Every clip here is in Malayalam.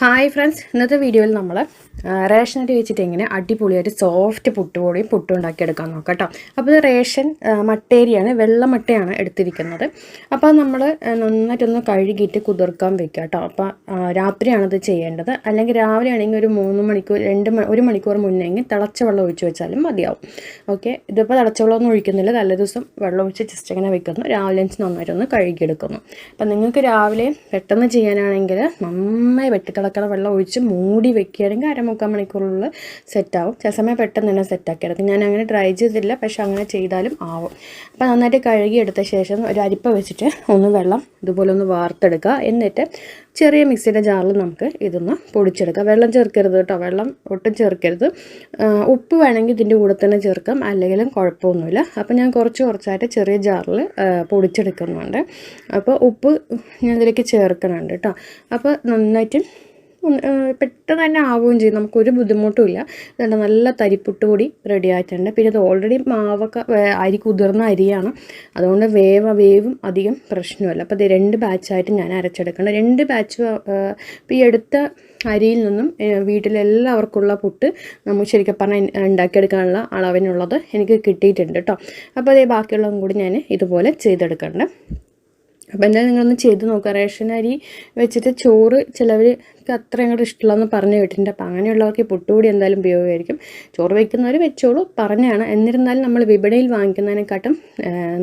ഹായ് ഫ്രണ്ട്സ് ഇന്നത്തെ വീഡിയോയിൽ നമ്മൾ റേഷനരി വെച്ചിട്ട് എങ്ങനെ അടിപൊളിയായിട്ട് സോഫ്റ്റ് പുട്ടുപൊടിയും പുട്ടും ഉണ്ടാക്കിയെടുക്കാൻ നോക്കാം കേട്ടോ അപ്പോൾ റേഷൻ മട്ടേരിയാണ് വെള്ള മട്ടയാണ് എടുത്തിരിക്കുന്നത് അപ്പോൾ നമ്മൾ നന്നായിട്ടൊന്ന് കഴുകിയിട്ട് കുതിർക്കാൻ വെക്കുക കേട്ടോ അപ്പോൾ രാത്രിയാണത് ചെയ്യേണ്ടത്. അല്ലെങ്കിൽ രാവിലെ ആണെങ്കിൽ ഒരു മൂന്ന് മണിക്കൂർ രണ്ട് ഒരു മണിക്കൂർ മുന്നെങ്കിൽ തിളച്ച വെള്ളം ഒഴിച്ച് വെച്ചാലും മതിയാവും. ഓക്കെ ഇതിപ്പോൾ തിളച്ച വെള്ളമൊന്നും ഒഴിക്കുന്നില്ല. തലേ ദിവസം വെള്ളം ഒഴിച്ച് ജസ്റ്റ് ഇങ്ങനെ വെക്കുന്നു. രാവിലെ നന്നായിട്ടൊന്ന് കഴുകിയെടുക്കുന്നു. അപ്പോൾ നിങ്ങൾക്ക് രാവിലെ പെട്ടെന്ന് ചെയ്യാനാണെങ്കിൽ നന്നായി വെട്ടിത്തിളക്കണ വെള്ളം ഒഴിച്ച് മൂടി വെക്കുകയാണെങ്കിൽ അരമുക്കാൽ മണിക്കൂറിനുള്ളിൽ സെറ്റാവും ചില സമയം പെട്ടെന്ന് തന്നെ സെറ്റാക്കി എടുക്കും. ഞാൻ അങ്ങനെ ട്രൈ ചെയ്തില്ല പക്ഷെ അങ്ങനെ ചെയ്താലും ആവും. അപ്പോൾ നന്നായിട്ട് കഴുകി എടുത്ത ശേഷം ഒരു അരിപ്പ വെച്ചിട്ട് ഒന്ന് വെള്ളം ഇതുപോലെ ഒന്ന് വാർത്തെടുക്കുക. എന്നിട്ട് ചെറിയ മിക്സിയുടെ ജാറിൽ നമുക്ക് ഇതൊന്ന് പൊടിച്ചെടുക്കാം. വെള്ളം ചേർക്കരുത് കേട്ടോ. വെള്ളം ഒട്ടും ചേർക്കരുത്. ഉപ്പ് വേണമെങ്കിൽ ഇതിന്റെ കൂടെ തന്നെ ചേർക്കാം. അല്ലെങ്കിലും കുഴപ്പമൊന്നുമില്ല. അപ്പോൾ ഞാൻ കുറച്ച് കുറച്ചായിട്ട് ചെറിയ ജാറിൽ പൊടിച്ചെടുക്കുന്നുണ്ട്. അപ്പോൾ ഉപ്പ് ഞാൻ ഇതിലേക്ക് ചേർക്കുന്നുണ്ട് കേട്ടോ. അപ്പോൾ നന്നായിട്ട് പെട്ടെന്ന് തന്നെ ആവുകയും ചെയ്യും. നമുക്കൊരു ബുദ്ധിമുട്ടും ഇല്ല. നല്ല തരിപ്പുട്ട് കൂടി റെഡി ആയിട്ടുണ്ട്. പിന്നെ ഇത് ഓൾറെഡി മാവൊക്കെ അരി കുതിർന്ന അരിയാണ്. അതുകൊണ്ട് വേവ വേവും അധികം പ്രശ്നമല്ല അപ്പോൾ രണ്ട് ബാച്ചായിട്ട് ഞാൻ അരച്ചെടുക്കണം രണ്ട് ബാച്ച് ഇപ്പോൾ ഈ എടുത്ത അരിയിൽ നിന്നും വീട്ടിലെല്ലാവർക്കുള്ള പുട്ട് നമുക്ക് ശരിക്കും പറഞ്ഞാൽ ഉണ്ടാക്കിയെടുക്കാനുള്ള അളവിനുള്ളത് എനിക്ക് കിട്ടിയിട്ടുണ്ട് കേട്ടോ. അപ്പോൾ അതേ ബാക്കിയുള്ളതും കൂടി ഞാൻ ഇതുപോലെ ചെയ്തെടുക്കണ്ടേ അപ്പോൾ എന്തായാലും നിങ്ങളൊന്ന് ചെയ്ത് നോക്കുക റേഷൻ അരി വെച്ചിട്ട് ചോറ് ചിലവർക്ക് അത്ര അങ്ങോട്ട് ഇഷ്ടമുള്ളതെന്ന് പറഞ്ഞു കേട്ടിട്ടുണ്ട്. അപ്പോൾ അങ്ങനെയുള്ളവർക്ക് പുട്ടുകൂടി എന്തായാലും ഉപയോഗമായിരിക്കും. ചോറ് വയ്ക്കുന്നവർ വെച്ചോളൂ പറഞ്ഞാണ്. എന്നിരുന്നാലും നമ്മൾ വിപണിയിൽ വാങ്ങിക്കുന്നതിനെക്കാട്ടും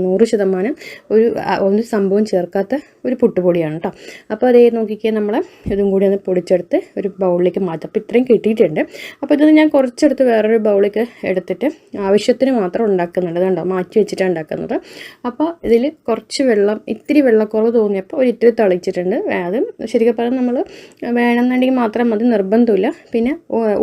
നൂറ് ശതമാനം ഒരു ഒരു സംഭവം ചേർക്കാത്ത ഒരു പുട്ടുപൊടിയാണ് കേട്ടോ അപ്പോൾ അതേ നോക്കിക്കേ നമ്മൾ ഇതും കൂടി ഒന്ന് പൊടിച്ചെടുത്ത് ഒരു ബൗളിലേക്ക് മാറ്റാം. അപ്പോൾ ഇത്രയും കിട്ടിയിട്ടുണ്ട്. അപ്പോൾ ഇതൊന്ന് ഞാൻ കുറച്ചെടുത്ത് വേറൊരു ബൗളിലേക്ക് എടുത്തിട്ട് ആവശ്യത്തിന് മാത്രം ഉണ്ടാക്കുന്നുണ്ട്. കണ്ടോ മാറ്റി വെച്ചിട്ടാണ് ഉണ്ടാക്കുന്നത്. അപ്പോൾ ഇതിൽ കുറച്ച് വെള്ളം ഇത്തിരി വെള്ളക്കുറവ് തോന്നിയപ്പോൾ ഒരു ഇത്തിരി തളിച്ചിട്ടുണ്ട്. അത് ശരിക്കും പറഞ്ഞാൽ നമ്മൾ വേണമെന്നുണ്ടെങ്കിൽ മാത്രം മതി നിർബന്ധമില്ല. പിന്നെ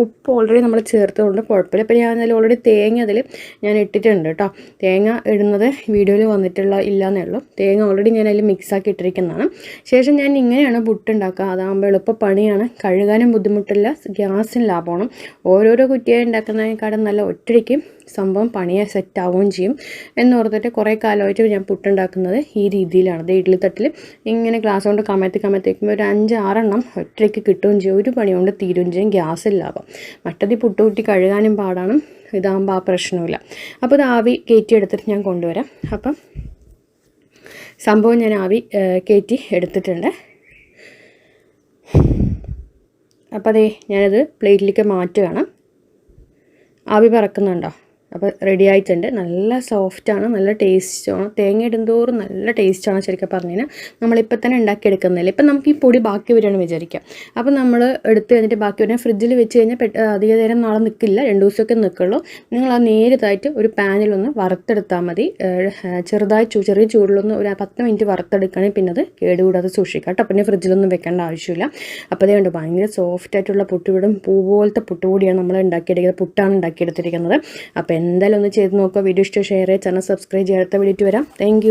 ഉപ്പ് ഓൾറെഡി നമ്മൾ ചേർത്തതുകൊണ്ട് കുഴപ്പമില്ല. അപ്പോൾ ഞാൻ അതിൽ ഓൾറെഡി തേങ്ങ അതിൽ ഞാൻ ഇട്ടിട്ടുണ്ട് കേട്ടോ. തേങ്ങ ഇടുന്നത് വീഡിയോയിൽ വന്നിട്ടുള്ള ഇല്ലയെന്നേ ഉള്ളൂ. തേങ്ങ ഓൾറെഡി ഞാൻ അതിൽ മിക്സാക്കി ഇട്ടിരിക്കുന്നതാണ്. ശേഷം ഞാൻ ഇങ്ങനെയാണ് പുട്ടുണ്ടാക്കുക. അതാകുമ്പോൾ എളുപ്പ പണിയാണ്. കഴുകാനും ബുദ്ധിമുട്ടില്ല. ഗ്യാസിന് ലാഭമാണ്. ഓരോരോ കുറ്റിയായി ഉണ്ടാക്കുന്നതിനേക്കാളും നല്ല ഒറ്റയ്ക്ക് സംഭവം പണിയെ സെറ്റാവുകയും ചെയ്യും. എന്നോർത്തിട്ട് കുറേ കാലമായിട്ട് ഞാൻ പുട്ടുണ്ടാക്കുന്നത് ഈ രീതിയിലാണ്. അത് ഇഡ്ഡലി തട്ടിൽ ഇങ്ങനെ ഗ്ലാസ് കൊണ്ട് കമഴ്ത്തി കമഴ്ത്തി ഒരു അഞ്ച് ആറെണ്ണം ഒറ്റയ്ക്ക് കിട്ടുകയും ചെയ്യും. ഒരു പണി കൊണ്ട് തീരുകയും ചെയ്യും. ഗ്യാസ് ലാഭം മറ്റത് പുട്ടുകൂട്ടി കഴുകാനും പാടാണ്. ഇതാകുമ്പോൾ ആ പ്രശ്നമില്ല അപ്പോൾ ഇത് ആവി കയറ്റി എടുത്തിട്ട് ഞാൻ കൊണ്ടുവരാം. അപ്പം സംഭവം ഞാൻ ആവി കയറ്റി എടുത്തിട്ടുണ്ട്. അപ്പോൾ അതേ ഞാനത് പ്ലേറ്റിലേക്ക് മാറ്റുകയാണ്. ആവി പറക്കുന്നുണ്ടോ? അപ്പോൾ റെഡി ആയിട്ടുണ്ട്. നല്ല സോഫ്റ്റാണ് നല്ല ടേസ്റ്റാണ് തേങ്ങ ഇടുന്തോറും നല്ല ടേസ്റ്റാണ് ശരിക്കും പറഞ്ഞു കഴിഞ്ഞാൽ നമ്മളിപ്പോൾ തന്നെ ഉണ്ടാക്കിയെടുക്കുന്നില്ല ഇപ്പം നമുക്ക് ഈ പൊടി ബാക്കി വരികയാണ് വിചാരിക്കാം. അപ്പോൾ നമ്മൾ എടുത്ത് കഴിഞ്ഞിട്ട് ബാക്കി വരുന്ന ഫ്രിഡ്ജിൽ വെച്ച് കഴിഞ്ഞാൽ അധിക നേരം നാളെ നിൽക്കില്ല രണ്ട് ദിവസമൊക്കെ നിൽക്കുള്ളൂ നിങ്ങൾ ആ നേരിതായിട്ട് ഒരു പാനിലൊന്ന് വറുത്തെടുത്താൽ മതി. ചെറുതായി ചെറിയ ചൂടിലൊന്ന് ഒരു പത്ത് മിനിറ്റ് വറുത്തെടുക്കുകയാണെങ്കിൽ പിന്നെ അത് കേടുകൂടാതെ സൂക്ഷിക്കാം കേട്ടോ. പിന്നെ ഫ്രിഡ്ജിലൊന്നും വെക്കേണ്ട ആവശ്യമില്ല. അപ്പോൾ അതേ ഉണ്ട് ഭയങ്കര സോഫ്റ്റ് ആയിട്ടുള്ള പുട്ടുവിടും പൂ പോലത്തെ പുട്ടുപൊടിയാണ് നമ്മൾ ഉണ്ടാക്കിയെടുക്കുന്നത്. പുട്ടാണ് ഉണ്ടാക്കിയെടുത്തിരിക്കുന്നത്. അപ്പോൾ എന്തായാലും ഒന്ന് ചെയ്ത് നോക്കുക. വീഡിയോ ഇഷ്ടം ഷെയർ ചെയ്യുക. ചാനൽ സബ്സ്ക്രൈബ് ചെയ്യാത്ത വീഡിയോ വരാം. താങ്ക്